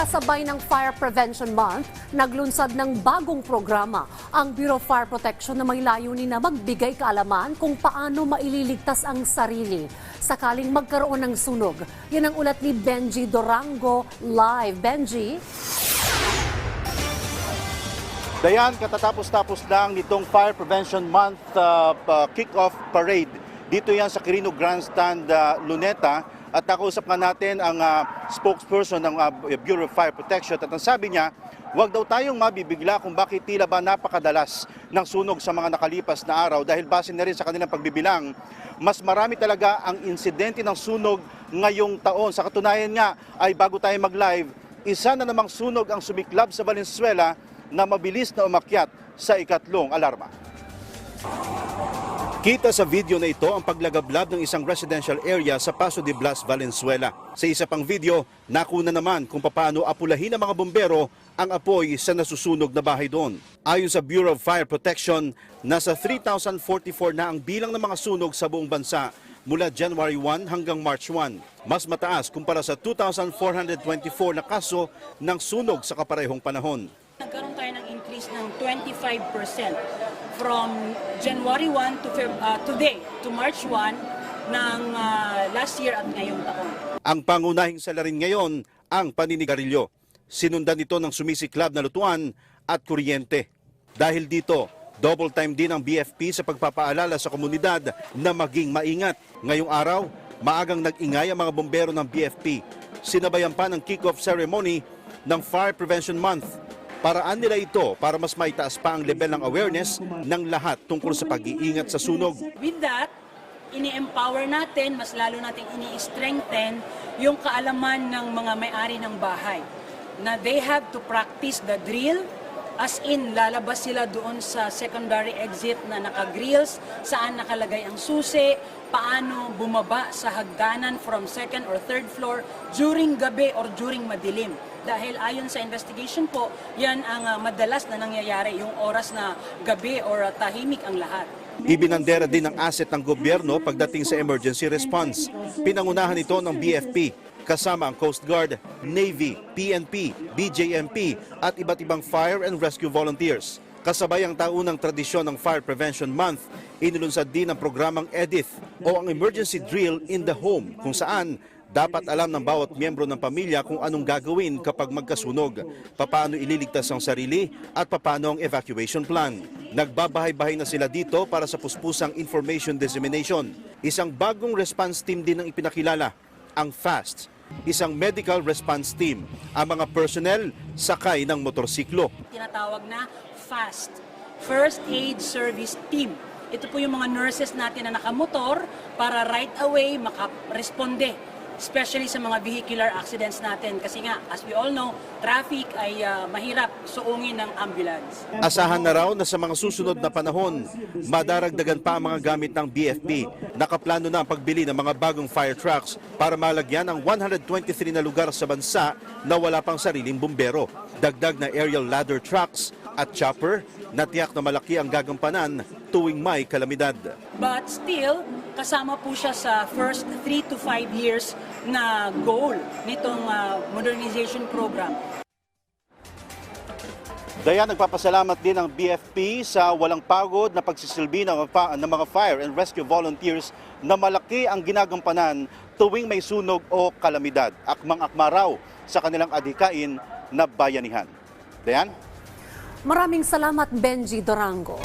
Kasabay ng Fire Prevention Month, naglunsad ng bagong programa ang Bureau of Fire Protection na may layunin na magbigay kaalaman kung paano maililigtas ang sarili sakaling magkaroon ng sunog. Yan ang ulat ni Benji Dorango live. Benji? Dayan, katatapos-tapos lang nitong Fire Prevention Month uh, pa- kick-off parade. Dito yan sa Quirino Grandstand, uh, Luneta. At nakausap nga natin ang uh, spokesperson ng uh, Bureau of Fire Protection. At ang sabi niya, huwag daw tayong mabibigla kung bakit tila ba napakadalas ng sunog sa mga nakalipas na araw dahil base na rin sa kanilang pagbibilang. Mas marami talaga ang insidente ng sunog ngayong taon. Sa katunayan nga ay bago tayo mag-live, isa na namang sunog ang sumiklab sa Valenzuela na mabilis na umakyat sa ikatlong alarma. Kita sa video na ito ang paglagablab ng isang residential area sa Paso de Blas, Valenzuela. Sa isa pang video, nakuna naman kung paano apulahin ng mga bombero ang apoy sa nasusunog na bahay doon. Ayon sa Bureau of Fire Protection, nasa 3,044 na ang bilang ng mga sunog sa buong bansa mula January 1 hanggang March 1. Mas mataas kumpara sa 2,424 na kaso ng sunog sa kaparehong panahon. Nagkaroon tayo ng increase ng 25% from January 1 to Feb- uh, today to March 1 ng uh, last year at ngayong taon. Ang pangunahing salarin ngayon ang paninigarilyo. Sinundan ito ng sumisiklab na lutuan at kuryente. Dahil dito, double time din ang BFP sa pagpapaalala sa komunidad na maging maingat. Ngayong araw, maagang nag-ingay ang mga bombero ng BFP. Sinabayan pa ng kick-off ceremony ng Fire Prevention Month. Paraan nila ito para mas maitaas pa ang level ng awareness ng lahat tungkol sa pag-iingat sa sunog. With that, ini-empower natin, mas lalo natin ini-strengthen yung kaalaman ng mga may-ari ng bahay na they have to practice the drill as in lalabas sila doon sa secondary exit na naka-grills, saan nakalagay ang susi, paano bumaba sa hagdanan from second or third floor during gabi or during madilim. Dahil ayon sa investigation po, yan ang ah, madalas na nangyayari, yung oras na gabi or ah, tahimik ang lahat. Ibinandera din ang asset ng gobyerno pagdating sa emergency response. Pinangunahan ito ng BFP kasama ang Coast Guard, Navy, PNP, BJMP at iba't ibang fire and rescue volunteers. Kasabay ang taunang tradisyon ng Fire Prevention Month, inilunsad din ang programang EDITH o ang Emergency Drill in the Home kung saan dapat alam ng bawat miyembro ng pamilya kung anong gagawin kapag magkasunog, papaano ililigtas ang sarili at papaano ang evacuation plan. Nagbabahay-bahay na sila dito para sa puspusang information dissemination. Isang bagong response team din ang ipinakilala, ang FAST, isang medical response team, ang mga personnel sakay ng motorsiklo. tinatawag na FAST, First Aid Service Team. Ito po yung mga nurses natin na nakamotor para right away makaresponde especially sa mga vehicular accidents natin kasi nga as we all know traffic ay ah, mahirap suungin ng ambulance. Asahan na raw na sa mga susunod na panahon, madaragdagan pa ang mga gamit ng BFP. Nakaplano na ang pagbili ng mga bagong fire trucks para malagyan ang 123 na lugar sa bansa na wala pang sariling bumbero. Dagdag na aerial ladder trucks at chopper na tiyak na malaki ang gagampanan tuwing may kalamidad. But still, kasama po siya sa first 3 to 5 years na goal nitong ah, modernization program. Daya nagpapasalamat din ang BFP sa walang pagod na pagsisilbi ng, ng mga fire and rescue volunteers na malaki ang ginagampanan tuwing may sunog o kalamidad. Akmang-akma raw sa kanilang adhikain na bayanihan. Dayan? Maraming salamat, Benji Dorango.